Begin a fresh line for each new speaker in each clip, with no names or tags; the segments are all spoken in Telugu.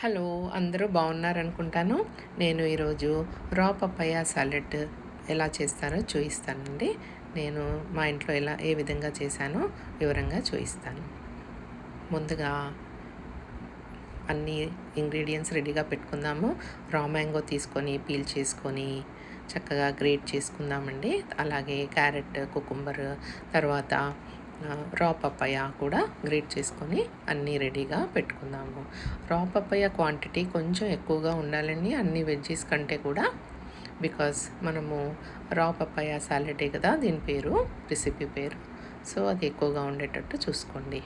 హలో అందరూ బాగున్నారనుకుంటాను. నేను ఈరోజు రా పప్పయ్య సాలెడ్ ఎలా చేస్తారో చూపిస్తానండి నేను మా ఇంట్లో ఎలా ఏ విధంగా చేశానో వివరంగా చూపిస్తాను ముందుగా అన్ని ఇంగ్రీడియంట్స్ రెడీగా పెట్టుకుందాము. రా మ్యాంగో తీసుకొని పీల్ చేసుకొని చక్కగా గ్రేట్ చేసుకుందామండి. అలాగే క్యారెట్ కుకుంబర్ తర్వాత రా పప్పయ్య కూడా గ్రేట్ చేసుకొని అన్నీ రెడీగా పెట్టుకుందాము. రా పప్పయ్య క్వాంటిటీ కొంచెం ఎక్కువగా ఉండాలండి అన్ని వెజ్జెస్ కంటే కూడా బికాస్ మనము రా పప్పయ్య సాలెడే కదా దీని పేరు రెసిపీ పేరు. సో అది ఎక్కువగా ఉండేటట్టు చూసుకోండి.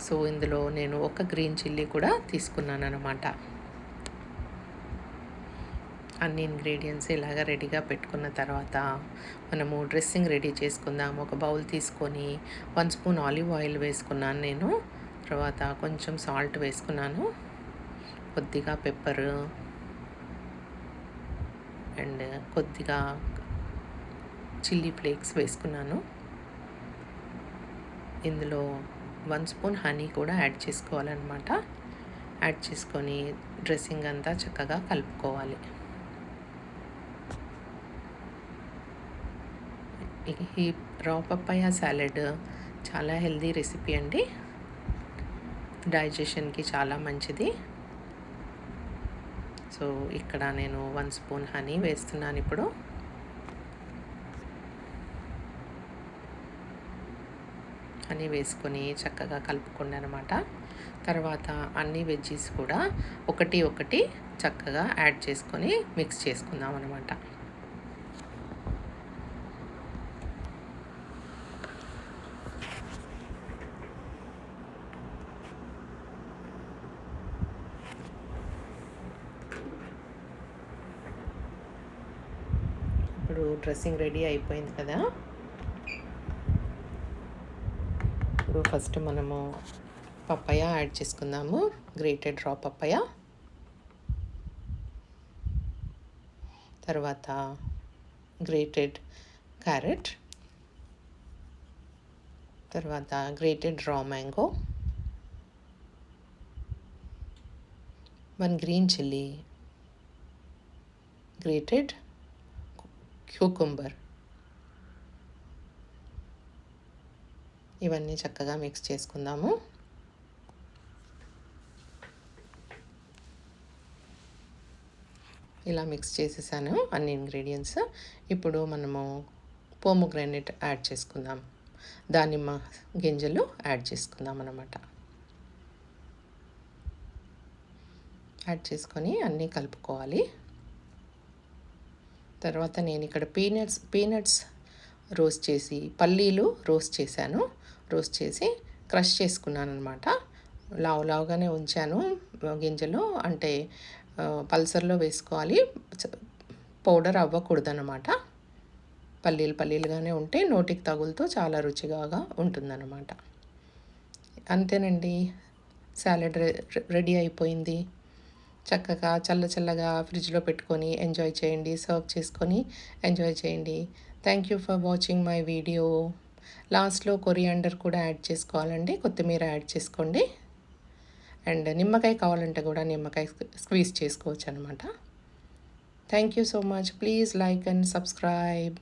సో ఇందులో నేను ఒక గ్రీన్ చిల్లీ కూడా తీసుకున్నాను అనమాట అన్ని ఇంగ్రీడియంట్స్ ఇలాగ రెడీగా పెట్టుకున్న తర్వాత మనము డ్రెస్సింగ్ రెడీ చేసుకుందాం. ఒక బౌల్ తీసుకొని వన్ స్పూన్ ఆలివ్ ఆయిల్ వేసుకున్నాను నేను. తర్వాత కొంచెం సాల్ట్ వేసుకున్నాను. కొద్దిగా పెప్పర్ అండ్ కొద్దిగా చిల్లీ ఫ్లేక్స్ వేసుకున్నాను. ఇందులో వన్ స్పూన్ హనీ కూడా యాడ్ చేసుకోవాలన్నమాట. యాడ్ చేసుకొని డ్రెస్సింగ్ అంతా చక్కగా కలుపుకోవాలి. ఈ రా పప్పాయ సాలెడ్ చాలా హెల్దీ రెసిపీ అండి. డైజెషన్కి చాలా మంచిది. సో ఇక్కడ నేను వన్ స్పూన్ హనీ వేస్తున్నాను ఇప్పుడు. హనీ వేసుకొని చక్కగా కలుపుకోండి అనమాట తర్వాత అన్ని వెజ్జీస్ కూడా ఒకటి ఒకటి చక్కగా యాడ్ చేసుకొని మిక్స్ చేసుకుందాం అనమాట ఇప్పుడు డ్రెస్సింగ్ రెడీ అయిపోయింది కదా. ఇప్పుడు ఫస్ట్ మనము పప్పయ యాడ్ చేసుకుందాము. Grated raw papaya. తర్వాత గ్రేటెడ్ క్యారెట్. తర్వాత grated raw mango. One green chilli. Grated cucumber. ఇవన్నీ చక్కగా మిక్స్ చేసుకుందాము. ఇలా మిక్స్ చేసేసాను అన్ని ఇంగ్రీడియంట్స్ ఇప్పుడు మనము పోము గ్రానైట్ యాడ్ చేసుకుందాం. దానిమ్మ గింజలు యాడ్ చేసుకుందాం అన్నమాట. యాడ్ చేసుకొని అన్నీ కలుపుకోవాలి. తర్వాత నేను ఇక్కడ పీనట్స్ పీనట్స్ రోస్ట్ చేసి పల్లీలు రోస్ట్ చేశాను. రోస్ట్ చేసి క్రష్ చేసుకున్నాను అనమాట లావు లావుగానే ఉంచాను గింజలు. అంటే పల్సర్లో వేసుకోవాలి. పౌడర్ అవ్వకూడదు అనమాట పల్లీలు పల్లీలుగానే ఉంటే నోటికి తగులుతో చాలా రుచిగా ఉంటుందన్నమాట. అంతేనండి. సాలెడ్ రెడీ అయిపోయింది. చక్కగా చల్ల చల్లగా ఫ్రిడ్జ్లో పెట్టుకొని ఎంజాయ్ చేయండి సర్వ్ చేసుకొని ఎంజాయ్ చేయండి. Thank you for watching my video లాస్ట్లో కొరియాండర్ కూడా యాడ్ చేసుకోవాలండి కొత్తిమీర యాడ్ చేసుకోండి. అండ్ నిమ్మకాయ కావాలంటే కూడా నిమ్మకాయ స్క్వీజ్ చేసుకోవచ్చు అనమాట thank you so much please like and subscribe